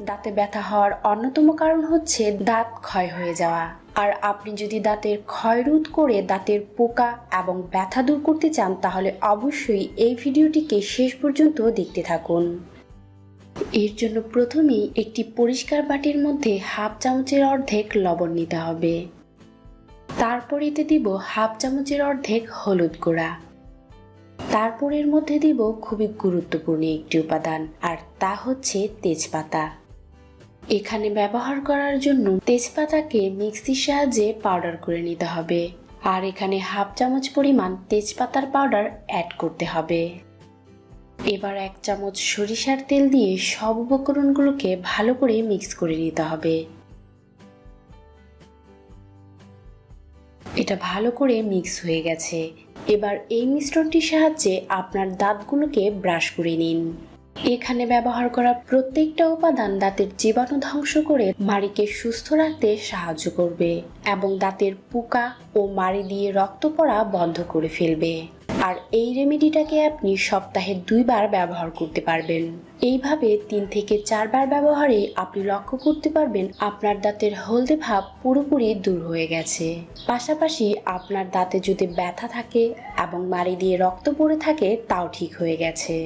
দাঁতে ব্যথা হওয়ার অন্যতম কারণ হচ্ছে দাঁত ক্ষয় হয়ে যাওয়া। আর আপনি যদি দাঁতের ক্ষয় রোধ করে দাঁতের পোকা এবং ব্যথা দূর করতে চান, তাহলে অবশ্যই এই ভিডিওটিকে শেষ পর্যন্ত দেখতে থাকুন। এর জন্য প্রথমেই একটি পরিষ্কার বাটির মধ্যে হাফ চামচের অর্ধেক লবণ নিতে হবে। তারপর এতে দিব হাফ চামচের অর্ধেক হলুদ গুঁড়া। তারপর এর মধ্যে দিব খুবই গুরুত্বপূর্ণ একটি উপাদান, আর তা হচ্ছে তেজপাতা। এখানে ব্যবহার করার জন্য তেজপাতাকে মিক্সির সাহায্যে পাউডার করে নিতে হবে। আর এখানে হাফ চামচ পরিমাণ তেজপাতার পাউডার অ্যাড করতে হবে। এবার এক চামচ সরিষার তেল দিয়ে সব উপকরণগুলোকে ভালো করে মিক্স করে নিতে হবে। এটা ভালো করে মিক্স হয়ে গেছে। এবার এই মিশ্রণটির সাহায্যে আপনার দাঁতগুলোকে ব্রাশ করে নিন। এখানে ব্যবহার করা প্রত্যেকটা উপাদান দাঁতের জীবাণু ধ্বংস করে মাড়িকে সুস্থ রাখতে সাহায্য করবে এবং দাঁতের পোকা ও মাড়ি দিয়ে রক্ত পড়া বন্ধ করে ফেলবে। আর এই রেমেডিটাকে আপনি সপ্তাহে দুইবার ব্যবহার করতে পারবেন। এইভাবে তিন থেকে চারবার ব্যবহারে আপনি লক্ষ্য করতে পারবেন আপনার দাঁতের হলদে ভাব পুরোপুরি দূর হয়ে গেছে। পাশাপাশি আপনার দাঁতে যদি ব্যথা থাকে এবং মাড়ি দিয়ে রক্ত পড়ে থাকে, তাও ঠিক হয়ে গেছে।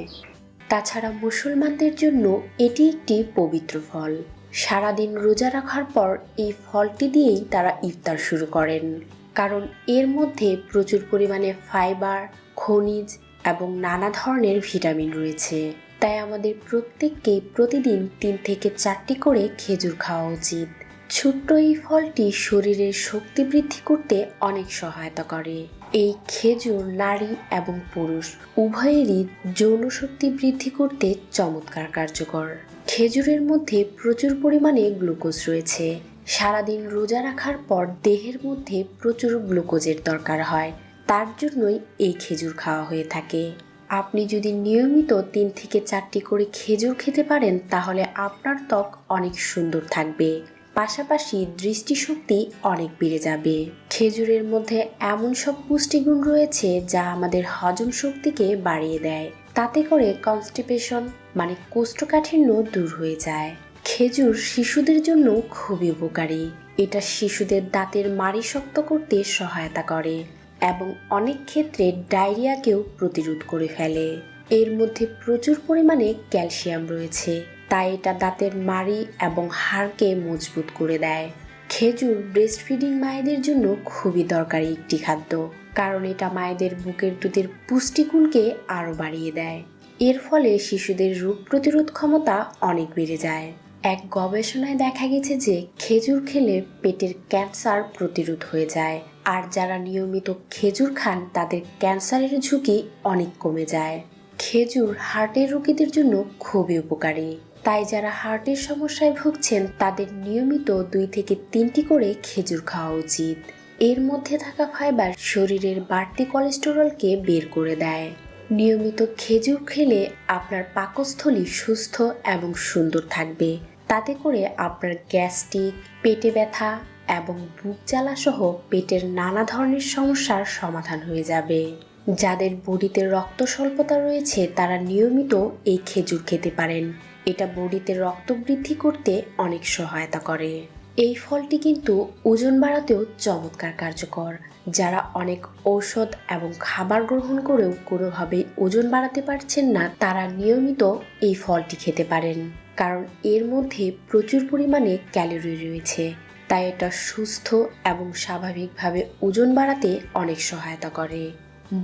তাছাড়া মুসলমানদের জন্য এটি একটি পবিত্র ফল। সারাদিন রোজা রাখার পর এই ফলটি দিয়েই তারা ইফতার শুরু করেন। কারণ এর মধ্যে প্রচুর পরিমাণে ফাইবার, খনিজ এবং নানা ধরনের ভিটামিন রয়েছে। তাই আমাদের প্রত্যেককে প্রতিদিন তিন থেকে চারটি করে খেজুর খাওয়া উচিত। ছোট্ট এই ফলটি শরীরের শক্তি বৃদ্ধি করতে অনেক সহায়তা করে। এই খেজুর নারী এবং পুরুষ, উভয়েরই যৌন শক্তি বৃদ্ধি করতে চমৎকার কার্যকর। খেজুরের মধ্যে প্রচুর পরিমাণে গ্লুকোজ রয়েছে। সারাদিন রোজা রাখার পর দেহের মধ্যে প্রচুর গ্লুকোজের দরকার হয়। তার জন্যই এই খেজুর খাওয়া হয়ে থাকে। আপনি যদি নিয়মিত তিন থেকে চারটি করে খেজুর খেতে পারেন, তাহলে আপনার ত্বক অনেক সুন্দর থাকবে। পাশাপাশি দৃষ্টিশক্তি অনেক বেড়ে যাবে। খেজুরের মধ্যে এমন সব পুষ্টিগুণ রয়েছে যা আমাদের হজম শক্তিকে বাড়িয়ে দেয়। তাতে করে কনস্টিপেশন মানে কোষ্ঠকাঠিন্য দূর হয়ে যায়। খেজুর শিশুদের জন্য খুবই উপকারী। এটা শিশুদের দাঁতের মাড়ি শক্ত করতে সহায়তা করে এবং অনেক ক্ষেত্রে ডায়রিয়াকেও প্রতিরোধ করে ফেলে। এর মধ্যে প্রচুর পরিমাণে ক্যালসিয়াম রয়েছে। তাই এটা দাঁতের মাড়ি এবং হাড়কে মজবুত করে দেয়। খেজুর ব্রেস্ট ফিডিং মায়েদের জন্য খুবই দরকারি একটি খাদ্য, কারণ এটা মায়েদের বুকের দুধের পুষ্টিগুণকে আরও বাড়িয়ে দেয়। এর ফলে শিশুদের রোগ প্রতিরোধ ক্ষমতা অনেক বেড়ে যায়। এক গবেষণায় দেখা গেছে যে খেজুর খেলে পেটের ক্যান্সার প্রতিরোধ হয়ে যায়, আর যারা নিয়মিত খেজুর খান তাদের ক্যান্সারের ঝুঁকি অনেক কমে যায়। খেজুর হার্টের রোগীদের জন্য খুবই উপকারী। তাই যারা হার্টের সমস্যায় ভুগছেন, তাদের নিয়মিত দুই থেকে তিনটি করে খেজুর খাওয়া উচিত। এর মধ্যে থাকা ফাইবার শরীরের বাড়তি কোলেস্টেরলকে বের করে দেয়। নিয়মিত খেজুর খেলে আপনার পাকস্থলী সুস্থ এবং সুন্দর থাকবে। তাতে করে আপনার গ্যাস্ট্রিক, পেটে ব্যথা এবং বুক জ্বালা সহ পেটের নানা ধরনের সমস্যার সমাধান হয়ে যাবে। যাদের বডিতে রক্ত স্বল্পতা রয়েছে, তারা নিয়মিত এই খেজুর খেতে পারেন। এটা বডিতে রক্ত বৃদ্ধি করতে অনেক সহায়তা করে। এই ফলটি কিন্তু ওজন বাড়াতেও চমৎকার কার্যকর, যারা অনেক ঔষধ এবং খাবার গ্রহণ করেও কোনোভাবেই ওজন বাড়াতে পারছেন না, তারা নিয়মিত এই ফলটি খেতে পারেন। কারণ এর মধ্যে প্রচুর পরিমাণে ক্যালোরি রয়েছে, তাই এটা সুস্থ এবং স্বাভাবিকভাবে ওজন বাড়াতে অনেক সহায়তা করে।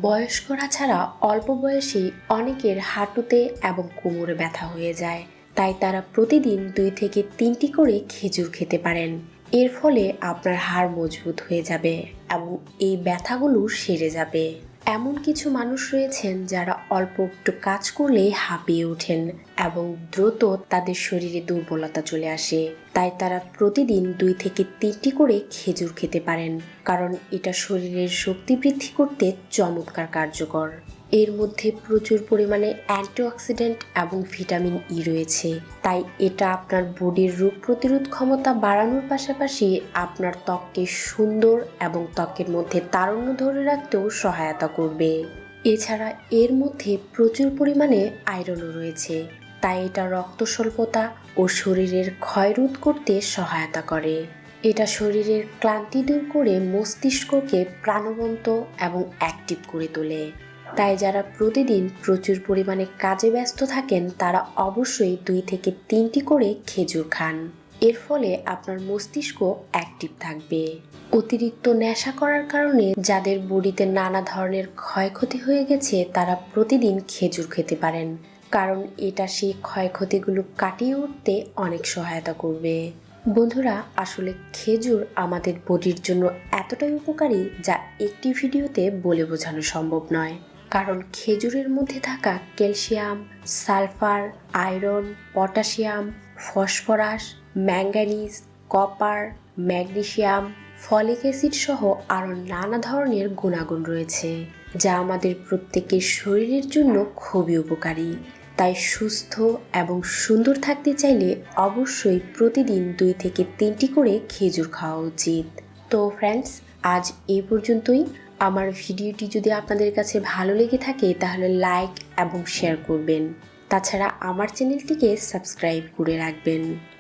বয়স্করা ছাড়া অল্প বয়সেই অনেকের হাঁটুতে এবং কোমরে ব্যথা হয়ে যায় তাই তারা প্রতিদিন দুই থেকে তিনটি করে খেজুর খেতে পারেন। এর ফলে আপনার হাড় মজবুত হয়ে যাবে এবং এই ব্যথাগুলো সেরে যাবে। এমন কিছু মানুষ রয়েছেন যারা অল্প একটু কাজ করলেই হাঁপিয়ে ওঠেন এবং দ্রুত তাদের শরীরে দুর্বলতা চলে আসে। তাই তারা প্রতিদিন দুই থেকে তিনটি করে খেজুর খেতে পারেন, কারণ এটা শরীরের শক্তি বৃদ্ধি করতে চমৎকার কার্যকর। এর মধ্যে প্রচুর পরিমাণে অ্যান্টিঅক্সিডেন্ট এবং ভিটামিন ই রয়েছে। তাই এটা আপনার বডির রোগ প্রতিরোধ ক্ষমতা বাড়ানোর পাশাপাশি আপনার ত্বককে সুন্দর এবং ত্বকের মধ্যে তারুণ্য ধরে রাখতেও সহায়তা করবে। এছাড়া এর মধ্যে প্রচুর পরিমাণে আয়রনও রয়েছে। তাই এটা রক্ত স্বল্পতা ও শরীরের ক্ষয়রোধ করতে সহায়তা করে। এটা শরীরের ক্লান্তি দূর করে মস্তিষ্ককে প্রাণবন্ত এবং অ্যাক্টিভ করে তোলে। তাই যারা প্রতিদিন প্রচুর পরিমাণে কাজে ব্যস্ত থাকেন, তারা অবশ্যই দুই থেকে তিনটি করে খেজুর খান। এর ফলে আপনার মস্তিষ্ক অ্যাক্টিভ থাকবে। অতিরিক্ত নেশা করার কারণে যাদের বডিতে নানা ধরনের ক্ষয়ক্ষতি হয়ে গেছে, তারা প্রতিদিন খেজুর খেতে পারেন। কারণ এটা সেই ক্ষয়ক্ষতিগুলো কাটিয়ে উঠতে অনেক সহায়তা করবে। বন্ধুরা, আসলে খেজুর আমাদের বডির জন্য এতটাই উপকারী যা একটি ভিডিওতে বলে বোঝানো সম্ভব নয়। কারণ খেজুরের মধ্যে থাকা calcium, sulphur, iron, potassium, phosphorus manganese copper, magnesium, folic acid সহ আরও নানা ধরনের গুণাগুণ রয়েছে, যা আমাদের প্রত্যেকের শরীরের জন্য খুবই উপকারী। তাই সুস্থ এবং সুন্দর থাকতে চাইলে অবশ্যই প্রতিদিন দুই থেকে তিনটি করে খেজুর খাওয়া উচিত। তো ফ্রেন্ডস আজ এই পর্যন্তই। আমার ভিডিওটি যদি আপনাদের কাছে ভালো লেগে থাকে, তাহলে লাইক এবং শেয়ার করবেন। তাছাড়া আমার চ্যানেলটিকে সাবস্ক্রাইব করে রাখবেন।